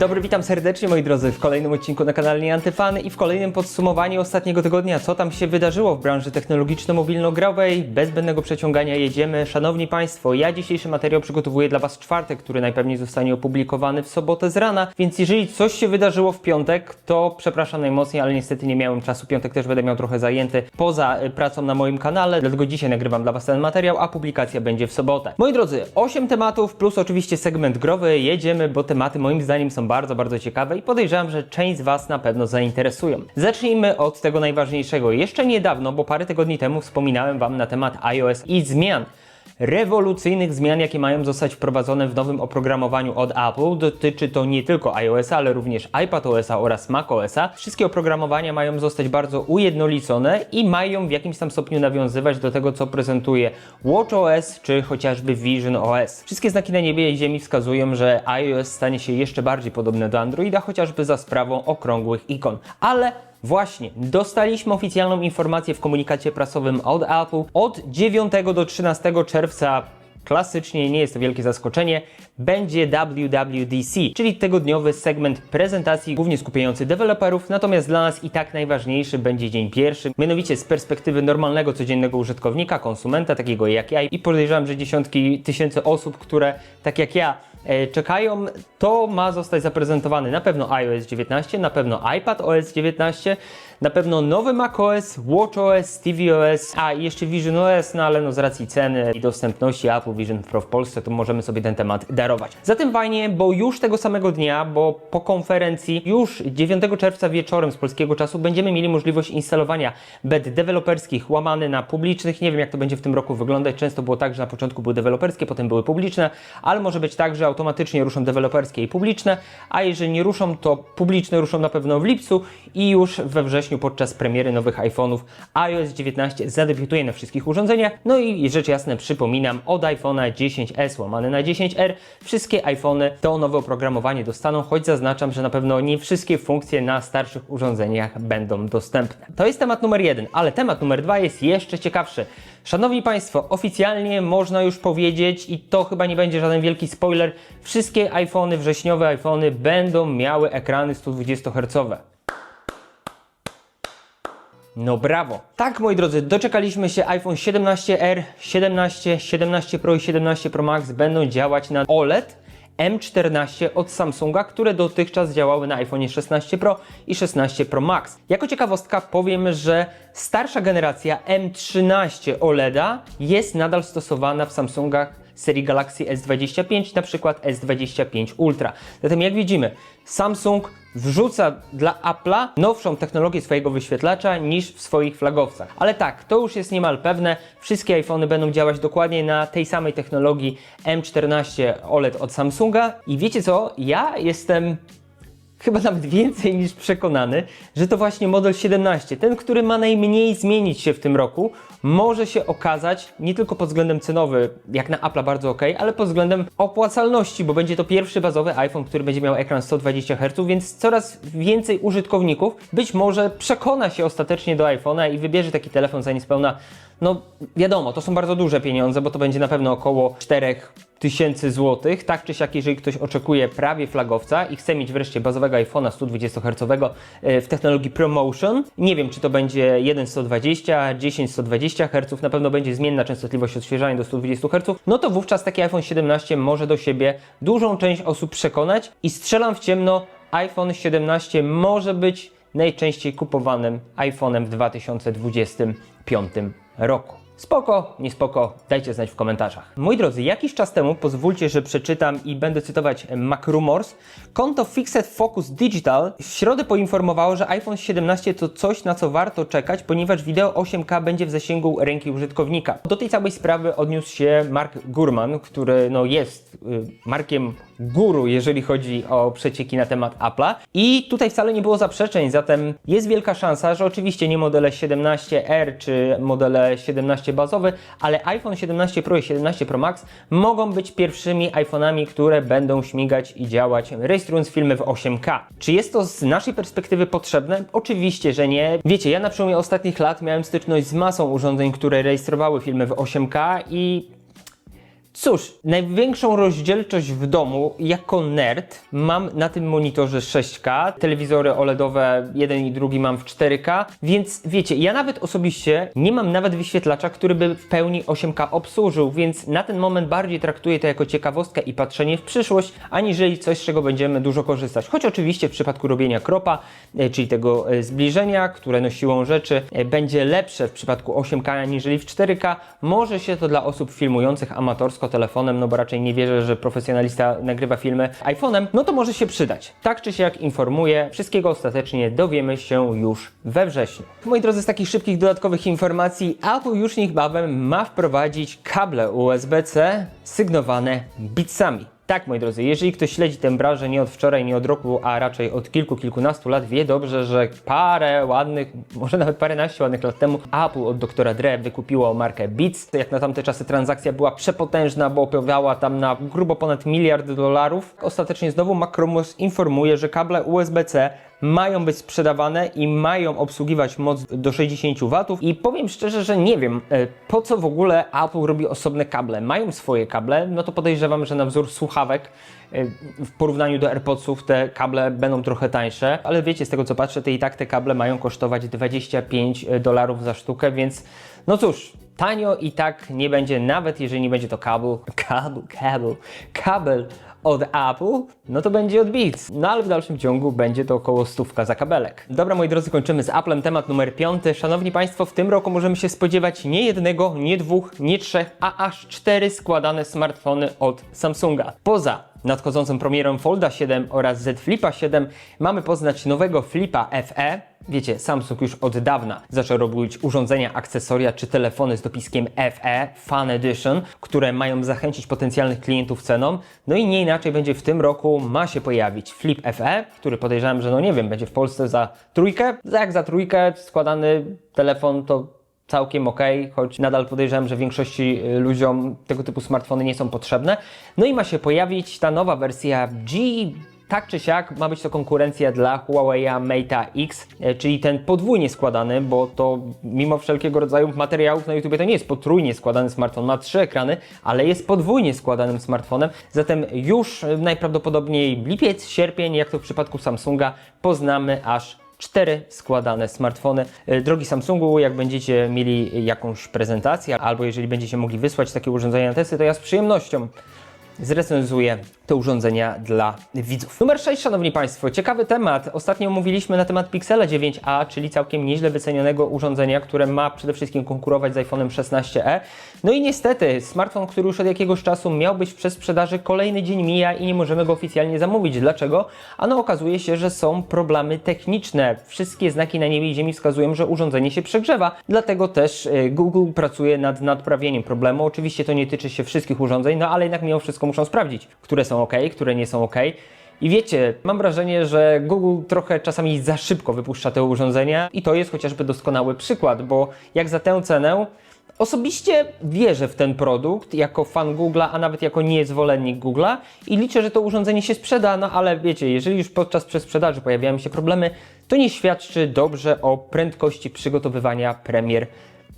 Dobry, witam serdecznie moi drodzy w kolejnym odcinku na kanale Nieantyfany i w kolejnym podsumowaniu ostatniego tygodnia, co tam się wydarzyło w branży technologiczno-mobilno-growej. Bez zbędnego przeciągania jedziemy. Szanowni Państwo, ja dzisiejszy materiał przygotowuję dla Was czwartek, który najpewniej zostanie opublikowany w sobotę z rana, więc jeżeli coś się wydarzyło w piątek, to przepraszam najmocniej, ale niestety nie miałem czasu. Piątek też będę miał trochę zajęty poza y, pracą na moim kanale, dlatego dzisiaj nagrywam dla Was ten materiał, a publikacja będzie w sobotę. Moi drodzy, 8 tematów plus oczywiście segment growy. Jedziemy, bo tematy moim zdaniem są bardzo, bardzo ciekawe i podejrzewam, że część z Was na pewno zainteresują. Zacznijmy od tego najważniejszego. Jeszcze niedawno, bo parę tygodni temu wspominałem Wam na temat iOS i zmian rewolucyjnych zmian, jakie mają zostać wprowadzone w nowym oprogramowaniu od Apple. Dotyczy to nie tylko iOS, ale również iPadOS oraz macOS. Wszystkie oprogramowania mają zostać bardzo ujednolicone i mają w jakimś tam stopniu nawiązywać do tego, co prezentuje WatchOS czy chociażby Vision OS. Wszystkie znaki na niebie i ziemi wskazują, że iOS stanie się jeszcze bardziej podobne do Androida, chociażby za sprawą okrągłych ikon. Ale Właśnie, dostaliśmy oficjalną informację w komunikacie prasowym od Apple. Od 9 do 13 czerwca klasycznie, nie jest to wielkie zaskoczenie, będzie WWDC, czyli tygodniowy segment prezentacji głównie skupiający deweloperów, natomiast dla nas i tak najważniejszy będzie dzień pierwszy, mianowicie z perspektywy normalnego, codziennego użytkownika, konsumenta, takiego jak ja i podejrzewam, że dziesiątki tysięcy osób, które tak jak ja czekają, to ma zostać zaprezentowany na pewno iOS 19, na pewno iPad OS 19, na pewno nowy macOS, watchOS, tvOS, a jeszcze Vision OS, no ale no z racji ceny i dostępności Apple Vision Pro w Polsce, to możemy sobie ten temat darować. Zatem fajnie, bo już tego samego dnia, bo po konferencji, już 9 czerwca wieczorem z polskiego czasu będziemy mieli możliwość instalowania bed deweloperskich łamany na publicznych. Nie wiem jak to będzie w tym roku wyglądać. Często było tak, że na początku były deweloperskie, potem były publiczne, ale może być tak, że automatycznie ruszą deweloperskie i publiczne, a jeżeli nie ruszą, to publiczne ruszą na pewno w lipcu i już we wrześniu podczas premiery nowych iPhone'ów iOS 19 zadebiutuje na wszystkich urządzeniach. No i rzecz jasna przypominam od iPhone'a 10s łamane na 10R wszystkie iPhony to nowe oprogramowanie dostaną, choć zaznaczam, że na pewno nie wszystkie funkcje na starszych urządzeniach będą dostępne. To jest temat numer jeden, ale temat numer dwa jest jeszcze ciekawszy. Szanowni Państwo, oficjalnie można już powiedzieć, i to chyba nie będzie żaden wielki spoiler, wszystkie iPhony, wrześniowe iPhony będą miały ekrany 120 Hz. No brawo. Tak, moi drodzy, doczekaliśmy się iPhone 17R, 17, 17 Pro i 17 Pro Max będą działać na OLED M14 od Samsunga, które dotychczas działały na iPhone 16 Pro i 16 Pro Max. Jako ciekawostka powiem, że starsza generacja M13 OLEDa jest nadal stosowana w Samsungach serii Galaxy S25, na przykład S25 Ultra. Zatem jak widzimy, Samsung wrzuca dla Apple'a nowszą technologię swojego wyświetlacza niż w swoich flagowcach. Ale tak, to już jest niemal pewne. Wszystkie iPhony będą działać dokładnie na tej samej technologii M14 OLED od Samsunga. I wiecie co? Ja jestem chyba nawet więcej niż przekonany, że to właśnie model 17, ten, który ma najmniej zmienić się w tym roku, może się okazać nie tylko pod względem cenowym, jak na Apple bardzo ok, ale pod względem opłacalności, bo będzie to pierwszy bazowy iPhone, który będzie miał ekran 120 Hz, więc coraz więcej użytkowników być może przekona się ostatecznie do iPhone'a i wybierze taki telefon za niespełna, no wiadomo, to są bardzo duże pieniądze, bo to będzie na pewno około 4 tysięcy złotych. Tak czy siak, jeżeli ktoś oczekuje prawie flagowca i chce mieć wreszcie bazowego iPhone'a 120 Hz w technologii ProMotion, nie wiem, czy to będzie 1,120, 10, 120 Hz, na pewno będzie zmienna częstotliwość odświeżania do 120 Hz, no to wówczas taki iPhone 17 może do siebie dużą część osób przekonać i strzelam w ciemno, iPhone 17 może być najczęściej kupowanym iPhone'em w 2025 roku. Spoko, nie spoko, dajcie znać w komentarzach. Moi drodzy, jakiś czas temu, pozwólcie, że przeczytam i będę cytować MacRumors, konto Fixed Focus Digital w środę poinformowało, że iPhone 17 to coś, na co warto czekać, ponieważ wideo 8K będzie w zasięgu ręki użytkownika. Do tej całej sprawy odniósł się Mark Gurman, który no, jest y, markiem guru, jeżeli chodzi o przecieki na temat Apple'a. I tutaj wcale nie było zaprzeczeń, zatem jest wielka szansa, że oczywiście nie modele 17R czy modele 17 bazowe, ale iPhone 17 Pro i 17 Pro Max mogą być pierwszymi iPhone'ami, które będą śmigać i działać rejestrując filmy w 8K. Czy jest to z naszej perspektywy potrzebne? Oczywiście, że nie. Wiecie, ja na przykład ostatnich lat miałem styczność z masą urządzeń, które rejestrowały filmy w 8K i Cóż, największą rozdzielczość w domu jako nerd mam na tym monitorze 6K, telewizory OLEDowe jeden i drugi mam w 4K, więc wiecie, ja nawet osobiście nie mam nawet wyświetlacza, który by w pełni 8K obsłużył, więc na ten moment bardziej traktuję to jako ciekawostkę i patrzenie w przyszłość, aniżeli coś, z czego będziemy dużo korzystać. Choć oczywiście w przypadku robienia kropa, e, czyli tego e, zbliżenia, które no siłą rzeczy e, będzie lepsze w przypadku 8K aniżeli w 4K, może się to dla osób filmujących amatorsko telefonem, no bo raczej nie wierzę, że profesjonalista nagrywa filmy iPhone'em, no to może się przydać. Tak czy siak informuję, wszystkiego ostatecznie dowiemy się już we wrześniu. Moi drodzy, z takich szybkich dodatkowych informacji, Apple już niebawem ma wprowadzić kable USB-C sygnowane bitsami. Tak, moi drodzy, jeżeli ktoś śledzi tę branżę nie od wczoraj, nie od roku, a raczej od kilku, kilkunastu lat, wie dobrze, że parę ładnych, może nawet paręnaście ładnych lat temu Apple od doktora Dre wykupiło markę Beats. Jak na tamte czasy transakcja była przepotężna, bo opowiadała tam na grubo ponad miliard dolarów. Ostatecznie znowu Macromos informuje, że kable USB-C mają być sprzedawane i mają obsługiwać moc do 60 W. I powiem szczerze, że nie wiem, e, po co w ogóle Apple robi osobne kable. Mają swoje kable, no to podejrzewam, że na wzór słuchawek e, w porównaniu do AirPodsów te kable będą trochę tańsze, ale wiecie, z tego co patrzę, to i tak te kable mają kosztować 25 dolarów za sztukę, więc no cóż, tanio i tak nie będzie, nawet jeżeli nie będzie to kabel, kabel, kabel, kabel od Apple, no to będzie od Beats. No ale w dalszym ciągu będzie to około stówka za kabelek. Dobra, moi drodzy, kończymy z Applem temat numer piąty. Szanowni Państwo, w tym roku możemy się spodziewać nie jednego, nie dwóch, nie trzech, a aż cztery składane smartfony od Samsunga. Poza nadchodzącą premierą Folda 7 oraz Z Flipa 7 mamy poznać nowego Flipa FE. Wiecie, Samsung już od dawna zaczął robić urządzenia, akcesoria czy telefony z dopiskiem FE, Fan Edition, które mają zachęcić potencjalnych klientów ceną. No i nie inaczej będzie w tym roku ma się pojawić Flip FE, który podejrzewam, że no nie wiem, będzie w Polsce za trójkę. Jak za trójkę składany telefon to całkiem ok, choć nadal podejrzewam, że większości y, ludziom tego typu smartfony nie są potrzebne. No i ma się pojawić ta nowa wersja G. Tak czy siak ma być to konkurencja dla Huawei'a Mate X, e, czyli ten podwójnie składany, bo to mimo wszelkiego rodzaju materiałów na YouTube to nie jest potrójnie składany smartfon, ma trzy ekrany, ale jest podwójnie składanym smartfonem, zatem już e, najprawdopodobniej lipiec, sierpień, jak to w przypadku Samsunga, poznamy aż cztery składane smartfony. E, Drogi Samsungu, jak będziecie mieli jakąś prezentację, albo jeżeli będziecie mogli wysłać takie urządzenia na testy, to ja z przyjemnością zrecenzuję te urządzenia dla widzów. Numer 6, Szanowni Państwo, ciekawy temat. Ostatnio mówiliśmy na temat Pixela 9a, czyli całkiem nieźle wycenionego urządzenia, które ma przede wszystkim konkurować z iPhone'em 16e. No i niestety, smartfon, który już od jakiegoś czasu miał być w przedsprzedaży, kolejny dzień mija i nie możemy go oficjalnie zamówić. Dlaczego? Ano okazuje się, że są problemy techniczne. Wszystkie znaki na niebie i ziemi wskazują, że urządzenie się przegrzewa. Dlatego też y, Google pracuje nad nadprawieniem problemu. Oczywiście to nie tyczy się wszystkich urządzeń, no ale jednak mimo wszystko muszą sprawdzić, które są ok, które nie są ok. I wiecie, mam wrażenie, że Google trochę czasami za szybko wypuszcza te urządzenia i to jest chociażby doskonały przykład, bo jak za tę cenę Osobiście wierzę w ten produkt jako fan Google'a, a nawet jako niezwolennik Google'a i liczę, że to urządzenie się sprzeda, no ale wiecie, jeżeli już podczas przesprzedaży pojawiają się problemy, to nie świadczy dobrze o prędkości przygotowywania premier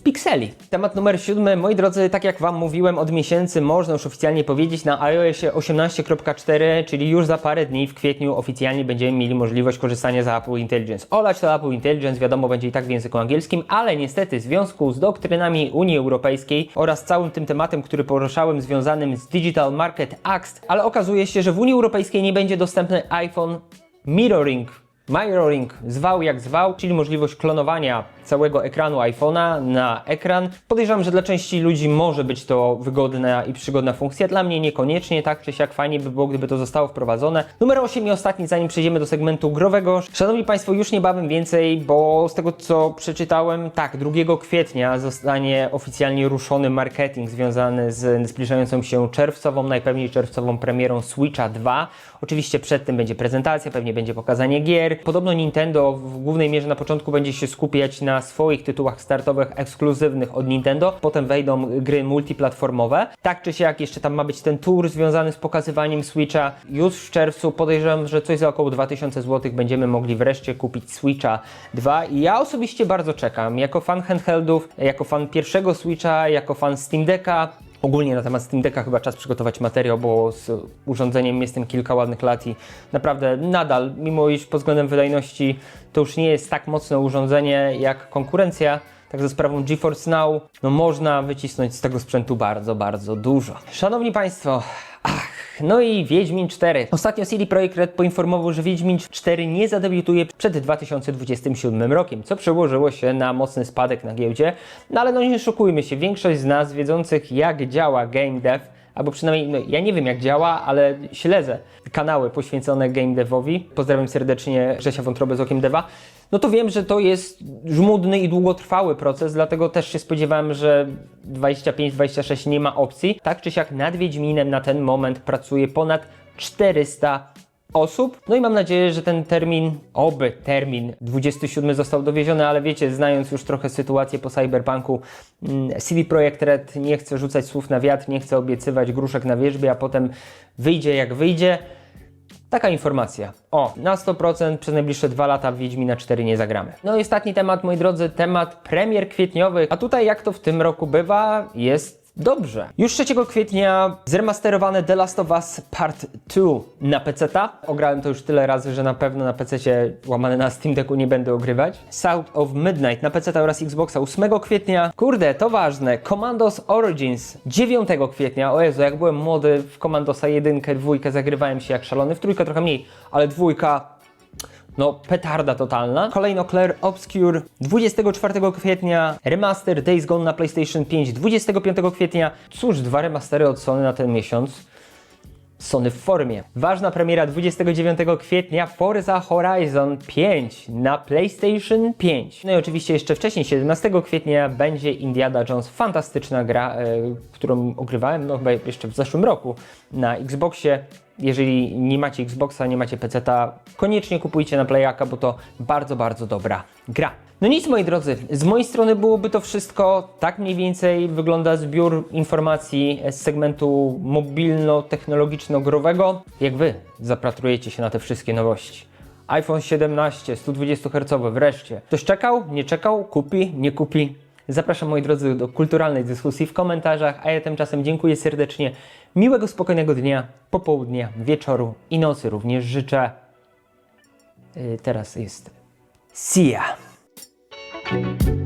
Pixeli. Temat numer siódmy. Moi drodzy, tak jak Wam mówiłem, od miesięcy można już oficjalnie powiedzieć na iOSie 18.4, czyli już za parę dni w kwietniu oficjalnie będziemy mieli możliwość korzystania z Apple Intelligence. Olać to Apple Intelligence, wiadomo, będzie i tak w języku angielskim, ale niestety w związku z doktrynami Unii Europejskiej oraz całym tym tematem, który poruszałem związanym z Digital Market Act, ale okazuje się, że w Unii Europejskiej nie będzie dostępny iPhone Mirroring Mirroring zwał jak zwał, czyli możliwość klonowania całego ekranu iPhone'a na ekran. Podejrzewam, że dla części ludzi może być to wygodna i przygodna funkcja. Dla mnie niekoniecznie, tak czy siak fajnie by było, gdyby to zostało wprowadzone. Numer 8 i ostatni, zanim przejdziemy do segmentu growego. Szanowni Państwo, już niebawem więcej, bo z tego co przeczytałem, tak, 2 kwietnia zostanie oficjalnie ruszony marketing związany z zbliżającą się czerwcową, najpewniej czerwcową premierą Switcha 2. Oczywiście przed tym będzie prezentacja, pewnie będzie pokazanie gier. Podobno Nintendo w głównej mierze na początku będzie się skupiać na swoich tytułach startowych ekskluzywnych od Nintendo, potem wejdą gry multiplatformowe. Tak czy siak jeszcze tam ma być ten tour związany z pokazywaniem Switcha. Już w czerwcu podejrzewam, że coś za około 2000 zł będziemy mogli wreszcie kupić Switcha 2 i ja osobiście bardzo czekam. Jako fan handheldów, jako fan pierwszego Switcha, jako fan Steam Decka, Ogólnie na temat Steam Decka chyba czas przygotować materiał, bo z urządzeniem jestem kilka ładnych lat i naprawdę nadal, mimo iż pod względem wydajności to już nie jest tak mocne urządzenie jak konkurencja, tak za sprawą GeForce Now, no można wycisnąć z tego sprzętu bardzo, bardzo dużo. Szanowni Państwo, no i Wiedźmin 4. Ostatnio CD Projekt Red poinformował, że Wiedźmin 4 nie zadebiutuje przed 2027 rokiem, co przełożyło się na mocny spadek na giełdzie. No ale no nie szokujmy się, większość z nas wiedzących jak działa game dev, albo przynajmniej no, ja nie wiem jak działa, ale śledzę kanały poświęcone game devowi. Pozdrawiam serdecznie Grzesia Wątrobę z Okiem Deva. No to wiem, że to jest żmudny i długotrwały proces, dlatego też się spodziewałem, że 25-26 nie ma opcji. Tak czy siak nad Wiedźminem na ten moment pracuje ponad 400 osób. No i mam nadzieję, że ten termin, oby termin 27 został dowieziony, ale wiecie, znając już trochę sytuację po Cyberpunku, mm, CD Projekt Red nie chce rzucać słów na wiatr, nie chce obiecywać gruszek na wierzbie, a potem wyjdzie jak wyjdzie. Taka informacja. O, na 100% przez najbliższe dwa lata w Wiedźmina 4 nie zagramy. No i ostatni temat, moi drodzy, temat premier kwietniowych. A tutaj, jak to w tym roku bywa, jest dobrze. Już 3 kwietnia zremasterowane The Last of Us Part 2 na PC-ta. Ograłem to już tyle razy, że na pewno na PC-cie łamane na Steam Decku nie będę ogrywać. South of Midnight na PC-ta oraz Xboxa 8 kwietnia. Kurde, to ważne. Commandos Origins 9 kwietnia. O Jezu, jak byłem młody w Commandosa 1, 2 zagrywałem się jak szalony. W trójkę trochę mniej, ale dwójka no, petarda totalna. Kolejno Claire Obscure 24 kwietnia, remaster Days Gone na PlayStation 5 25 kwietnia. Cóż, dwa remastery od Sony na ten miesiąc. Sony w formie. Ważna premiera 29 kwietnia Forza Horizon 5 na PlayStation 5. No i oczywiście jeszcze wcześniej, 17 kwietnia będzie Indiana Jones, fantastyczna gra, e, którą ogrywałem no chyba jeszcze w zeszłym roku na Xboxie. Jeżeli nie macie Xboxa, nie macie PC-ta, koniecznie kupujcie na Playaka, bo to bardzo, bardzo dobra gra. No nic moi drodzy, z mojej strony byłoby to wszystko. Tak mniej więcej wygląda zbiór informacji z segmentu mobilno-technologiczno-growego. Jak Wy zapatrujecie się na te wszystkie nowości? iPhone 17, 120 Hz, wreszcie. Ktoś czekał? Nie czekał? Kupi? Nie kupi? Zapraszam moi drodzy do kulturalnej dyskusji w komentarzach, a ja tymczasem dziękuję serdecznie. Miłego, spokojnego dnia, popołudnia, wieczoru i nocy również życzę. Yy, teraz jest See ya. you